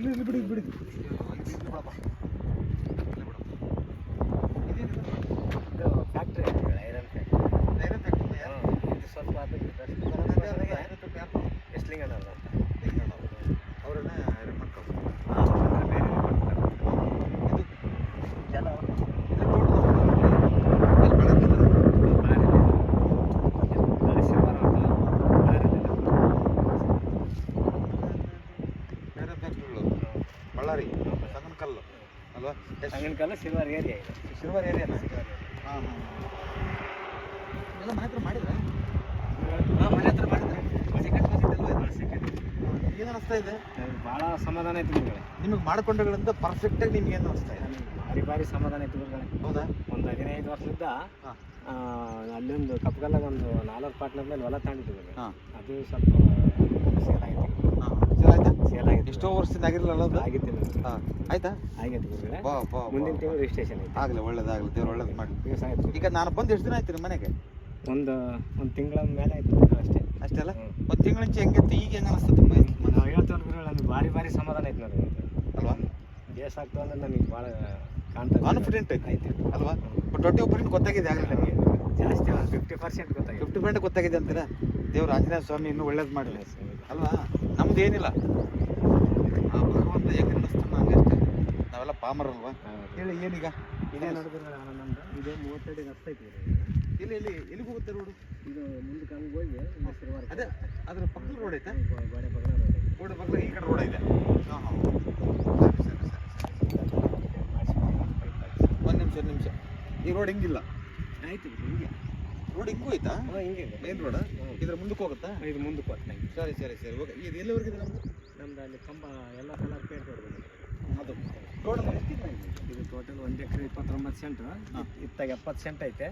ಇಲ್ಲಿ ಇಲ್ಲಿ ಬಿಡಿ ಬಿಡಿ ಇಲ್ಲಿ ಬಿಡಪ್ಪ ಇಲ್ಲಿ ಬಿಡು ಇದೇನಿದು factory iron factory iron factory ಯಾರು ಇದು ಸ್ವಲ್ಪ ಅದಕ್ಕೆ ಐರನ್ ಫ್ಯಾಕ್ಟ್ರಿ ಯಾರು ಎಸ್ಲಿಂಗಣ್ಣ ಅವ್ರು ಅಂತ ಅವ್ರನ್ನ ಐರನ್ ಮಾಡ್ಕೊಂಡು ಬೇರೆ ಇದು ಎಲ್ಲ ಅವ್ರು ಇದು ತೋಟದ ಅಲ್ಲಿ ಬೆಳೆದಿದ್ದಾರೆ ಬೇರೆ ಫ್ಯಾಕ್ಟ್ರಿಗಳು ಬಳ್ಳಾರಿ ಸಂಗನಕಲ್ಲು ಅಲ್ವಾ? ಸಂಗನಕಲ್ಲು ಸಿಲ್ವರ್ ಏರಿಯಾ ಇದೆ. ಸಿಲ್ವರ್ ಏರಿಯಾನ ಹಾಂ ಹಾಂ ಎಲ್ಲ ಮನೆ ಹತ್ರ ಮಾಡಿದ್ರೆ? ಹಾಂ ಮನೆ ಹತ್ರ ಮಾಡಿದ್ರೆ ಸೆಕೆಂಡ್ ಬಂದಿದ್ದಲ್ವ ಇದು ಸೆಕೆಂಡ್ ಏನು ಅನಿಸ್ತಾ ಇದೆ? ಭಾಳ ಸಮಾಧಾನ ಆಯ್ತು ಗುರುಗಳೇ ನಿಮಗೆ ಮಾಡಿಕೊಂಡಗಳಿಂದ ಪರ್ಫೆಕ್ಟಾಗಿ ನಿಮ್ಗೆ ಏನು ಅನಿಸ್ತಾ ಇದೆ? ಭಾರಿ ಭಾರಿ ಸಮಾಧಾನ ಆಯ್ತು ಗುರುಗಳೇ ಹೌದಾ? ಒಂದು ಹದಿನೈದು ವರ್ಷದಿಂದ ಅಲ್ಲೊಂದು ಕಪ್ಪಗಲ್ಲಾಗ ಒಂದು ನಾಲ್ಕು ಪಾರ್ಟ್ನರ್ ಮೇಲೆ ಹೊಲ ತಗೊಂಡಿದ್ದೀವಿ ಹಾಂ. ಅದು ಸ್ವಲ್ಪ ಸೇಲ್ ಆಗೈತೆ ಹಾಂ. ಆಯ್ತಾ ಸೇಲ್ ಎಷ್ಟೋ ವರ್ಷದಿಂದ ಆಗಿರಲಿಲ್ಲ ಅದು? ಆಗಿತ್ತಿಲ್ಲ ಹಾಂ. ಆಯ್ತಾ? ಆಗೈತೆ ಗುರುಗಳೇ ಬಾ ಬಾ ಮುಂದಿನ ತಿಂಗಳು ರಿಜಿಸ್ಟ್ರೇಷನ್ ಐತೆ ಆಗಲಿ ಒಳ್ಳೇದಾಗಲಿ ದೇವ್ರು ಒಳ್ಳೇದು ಮಾಡಲಿ ದಿವಸ ಆಯ್ತು ಈಗ ನಾನು ಬಂದು ಎಷ್ಟು ದಿನ ಆಯ್ತು ನಿಮ್ಮ ಮನೆಗೆ? ಒಂದು ಒಂದು ತಿಂಗಳ ಮೇಲೆ ಆಯ್ತು ಅಷ್ಟೇ. ಅಷ್ಟೇ ಅಲ್ಲ. ಒಂದು ತಿಂಗಳಿಂಚೆ ಹೆಂಗಿತ್ತು? ಈಗ ಹೆಂಗೆ ಅನಿಸ್ತದೆ ತುಂಬ ನಾವು ಹೇಳ್ತೇವೆ ಗುರುಗಳು ನನಗೆ ಭಾರಿ ಭಾರಿ ಸಮಾಧಾನ ಆಯ್ತು ನನಗೆ. ಅಲ್ವಾ? ದೇಶ ಆಗ್ತಾವ ಅಂದ್ರೆ ನನಗೆ ಭಾಳ ಕಾಣ್ತಾ ಕಾನ್ಫಿಡೆಂಟ್ ಐತೆ ಅಲ್ವಾ? ಬಟ್ ಟ್ವೆಂಟಿ ಒಬ್ಬರಿಂದ ಗೊತ್ತಾಗಿದೆ ಆಗಲಿ ನನಗೆ ಜಾಸ್ತಿ ಫಿಫ್ಟಿ ಪರ್ಸೆಂಟ್ ಗೊತ್ತಾಗಿದೆ. ಫಿಫ್ಟಿ ಪರ್ಸೆಂಟ್ ಗೊತ್ತಾಗಿದೆ ಅಂತೀರಾ? ದೇವ್ರು ಆಂಜನೇಯ ಸ್ವಾಮಿ ಇನ್ನೂ ಒಳ್ಳೇದು ಮಾಡಲಿ ಅಲ್ವಾ? ನಮ್ದು ಏನಿಲ್ಲ ಆ ಭಗವಂತ ಹೆಂಗೆ ನಡೆಸ್ತಾನೆ ಹಂಗೆ ಅಷ್ಟೇ ನಾವೆಲ್ಲ ಪಾಮರಲ್ವಾ? ಹೇಳಿ ಏನೀಗ? ಇದೇ ನೋಡಿದ್ರೆ ಆನಂದ ಇದು ಮೂವತ್ತೆರಡು ಐತಿ ಇಲ್ಲಿ ಇಲ್ಲಿ ಎಲ್ಲಿಗೆ ಹೋಗುತ್ತೆ ರೋಡು? ಇದು ಮುಂದೆ ಹಂಗೆ ಹೋಗಿ ಅದೇ ಅದ್ರ ಪಕ್ಕದ ರೋಡ್ ಐತೆ? ಗೋಡೆ ಪಕ್ಕದ ರೋಡ್ ರೋಡ್ ಪಕ್ಕದ ಈ ಕಡೆ ರೋಡ್ ಇದೆ. ಹಾಂ ಹಾಂ. ಸರಿ ಸರಿ ಸರಿ ಒಂದು ನಿಮಿಷ ಒಂದು ನಿಮಿಷ. ಈ ರೋಡ್ ಹಿಂಗಿಲ್ಲ. ಆಯ್ತು ಹಿಂಗೆ. ರೋಡ್ ಹಿಂಗೂ ಆಯ್ತಾ ಹಿಂಗೆ. ಮೇನ್ ರೋಡ್ ಇದ್ರ ಮುಂದಕ್ಕೆ ಹೋಗುತ್ತಾ? ಇದು ಮುಂದಕ್ಕೆ ಹೋಗ್ತಾ ಸರಿ ಸರಿ ಸರಿ. ಓಕೆ ಇದು ಎಲ್ಲಿವರೆಗಿದೆ ನಮ್ದು? ನಮ್ದು ಅಲ್ಲಿ ಕಂಬ ಎಲ್ಲ ಕಲರ್ ಪೇಂಟ್ ಹೊಡೆದು ಅದು. ಟೋಟಲ್ ಎಷ್ಟಿದೆ ಇದು ಟೋಟಲ್ ಒಂದು ಎಕರೆ ಇಪ್ಪತ್ತೊಂಬತ್ತು ಸೆಂಟ್. ಇತ್ತಾಗ ಎಪ್ಪತ್ತು ಸೆಂಟ್ ಐತೆ.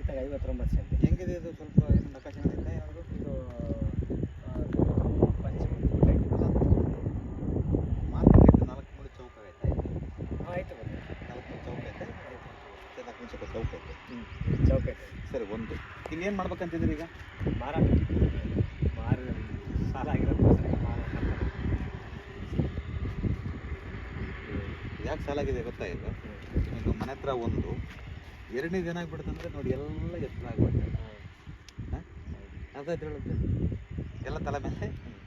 ಇತ್ತಾಗ ಐವತ್ತೊಂಬತ್ತು ಸೆಂಟ್ ಹೆಂಗಿದೆ ಇದು ಸ್ವಲ್ಪ ಏನು ನಕಾಶೆ ಐತೆ ಏನಾದ್ರು ಇದು ಆ, ಪಶ್ಚಿಮ ಘಟ್ಟ ಐತೆ. ಮಾರ್ಕೆಟ್ ಐತೆ ನಾಲ್ಕು ಮೂರು ಚೌಕ ಐತೆ ಹಾಂ ಆಯ್ತು ಬನ್ನಿ ನಾಲ್ಕು ಮೂರು ಚೌಕ ಐತೆ ಮತ್ತೆ ನಾಲ್ಕು ಮೂರು ಸ್ವಲ್ಪ ಚೌಕ ಐತೆ ಹ್ಞೂ ಚೌಕ ಐತೆ ಸರಿ ಇನ್ನೇನು ಮಾಡ್ಬೇಕಂತಿದ್ರಿ ಈಗ? ಮಾರಾಟ ಮಾರಿ. ಸಾಲ ಆಗಿರೋದಕ್ಕೋಸ್ಕರ ಈಗ ಮಾರಾಟ. ಯಾಕೆ ಸಾಲಾಗಿದೆ ಗೊತ್ತಾ ಈಗ? ಈಗ ಮನೆ ಹತ್ರ ಒಂದು ಎರಡನೇ ದಿನ ಆಗ್ಬಿಡ್ತಂದ್ರೆ ನೋಡಿ ಎಲ್ಲ ಎತ್ತರ ಆಗ್ಬಿಡುತ್ತೆ. ಆಯ್ತು ಹೇಳುತ್ತೆ. ಎಲ್ಲ ತಲೆ ಮೇಲೆ?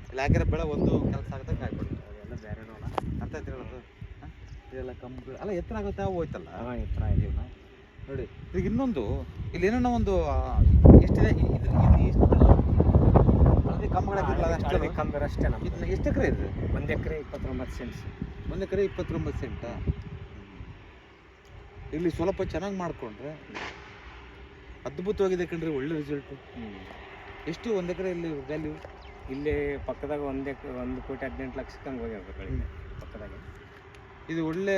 ಇಲ್ಲಿ ಹಾಕಿರೋ ಬೆಳೆ ಒಂದು ಕೆಲಸ ಆಗದಕ್ಕೆ ಆಗ್ಬಿಡುತ್ತೆ ಅದೆಲ್ಲ ಬೇರೆ ನೋಡ ಅರ್ಥ ಆಯ್ತು ಹೇಳೋದು ಹಾಂ? ಇದೆಲ್ಲ ಕಂಪ್ಲೀಟ್ ಅಲ್ಲ ಎತ್ತರ ಆಗುತ್ತೆ? ಹೋಯ್ತಲ್ಲ. ಎತ್ತರ ಇದೀವಿ ನೋಡಿ ಈಗ ಇನ್ನೊಂದು ಇಲ್ಲಿ ಏನೋ ಒಂದು ಎಷ್ಟಿದೆ? ಇದು ಹಳದಿ ಕಂಬಗಳು ಹಳದಿ ಅಷ್ಟೇ ಕಂಬರ ಅಷ್ಟೇ ನಮ್ಮ ಇದನ್ನ ಎಷ್ಟು ಎಕರೆ ಇದೆ ಒಂದು ಎಕರೆ ಇಪ್ಪತ್ತೊಂಬತ್ತು ಸೆಂಟ್ಸ್ ಒಂದು ಎಕರೆ ಇಪ್ಪತ್ತೊಂಬತ್ತು ಸೆಂಟ ಇಲ್ಲಿ ಸ್ವಲ್ಪ ಚೆನ್ನಾಗಿ ಮಾಡಿಕೊಂಡ್ರೆ ಅದ್ಭುತವಾಗಿದೆ ಕಣ್ರಿ ಒಳ್ಳೆ ರಿಸಲ್ಟು ಎಷ್ಟು ಒಂದು ಎಕರೆ ಇಲ್ಲಿ ವ್ಯಾಲ್ಯೂ ಇಲ್ಲಿ ಪಕ್ಕದಾಗ ಒಂದು ಎಕರೆ ಒಂದು ಕೋಟಿ ಹದಿನೆಂಟು ಲಕ್ಷಕ್ಕೆ ಹಂಗೆ ಪಕ್ಕದಾಗೆ ಪಕ್ಕದಾಗ. ಇದು ಒಳ್ಳೆ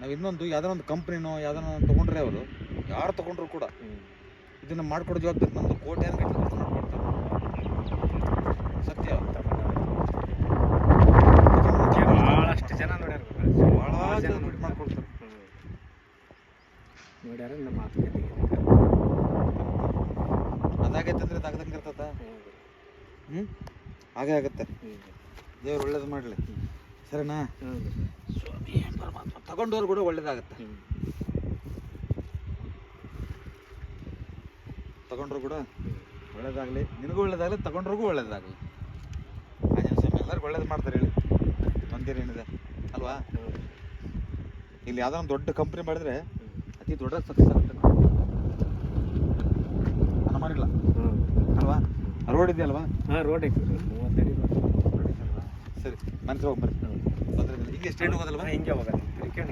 ನಾವು ಇನ್ನೊಂದು ಯಾವ್ದಾನ ಒಂದು ಕಂಪ್ನಿನೋ ಯಾವ್ದಾನ ತೊಗೊಂಡ್ರೆ ಅವರು ಯಾರು ತೊಗೊಂಡ್ರು ಕೂಡ ಇದನ್ನು ಮಾಡ್ಕೊಡೋ ಜವಾಬ್ದಾರಿ ನಮ್ಮದು ಕೋಟೆ ಗಟ್ಟಲೆ ಸತ್ಯ. ಭಾಳಷ್ಟು ಜನ ನೋಡ್ಯಾರ ಭಾಳ ಜನ ನೋಡಿ ಮಾಡ್ಕೊಡ್ತಾರೆ. ನೋಡ್ಯಾರ ನಮ್ಮ ಮಾತುಕತೆ ಅದಾಗೈತೆ ಅಂದ್ರೆ ಅದಾಗದಂಗೆ ಇರ್ತದ? ಹ್ಞೂ ಹಾಗೆ ಆಗುತ್ತೆ. ದೇವ್ರು ಒಳ್ಳೇದು ಮಾಡಲಿ. ಸರಿನಾ ಸ್ವಾಮಿ ಪರಮಾತ್ಮ ತಗೊಂಡವ್ರು ಕೂಡ ಒಳ್ಳೇದಾಗತ್ತೆ. ತಗೊಂಡ್ರು ಕೂಡ ಒಳ್ಳೇದಾಗಲಿ. ನಿನಗೂ ಒಳ್ಳೇದಾಗಲಿ ತಗೊಂಡ್ರಿಗೂ ಒಳ್ಳೇದಾಗಲಿ. ಆಂಜನೇಯ ಸ್ವಾಮಿ ಎಲ್ಲರಿಗೂ ಒಳ್ಳೇದು ಮಾಡ್ತಾರೆ ಹೇಳಿ. ಒಂದೇನೇನಿದೆ ಅಲ್ವಾ? ಇಲ್ಲಿ ಯಾವ್ದೋ ಒಂದು ದೊಡ್ಡ ಕಂಪ್ನಿ ಮಾಡಿದ್ರೆ ಅತಿ ದೊಡ್ಡ ಸಕ್ಸಸ್ ಆಗುತ್ತೆ. ಅನುಮಾನಿಲ್ಲ ಅಲ್ವಾ? ರೋಡ್ ಇದೆಯಲ್ವಾ? ಹಾಂ ರೋಡ್ ಐತೆ. ಸರಿ ಮಂತ್ರ ಹೋಗಿ ಇಲ್ಲ ಹಿಂಗೆ ಸ್ಟ್ರೈಟ್ ಹೋಗೋದಲ್ವಾ? ಹಿಂಗೆ.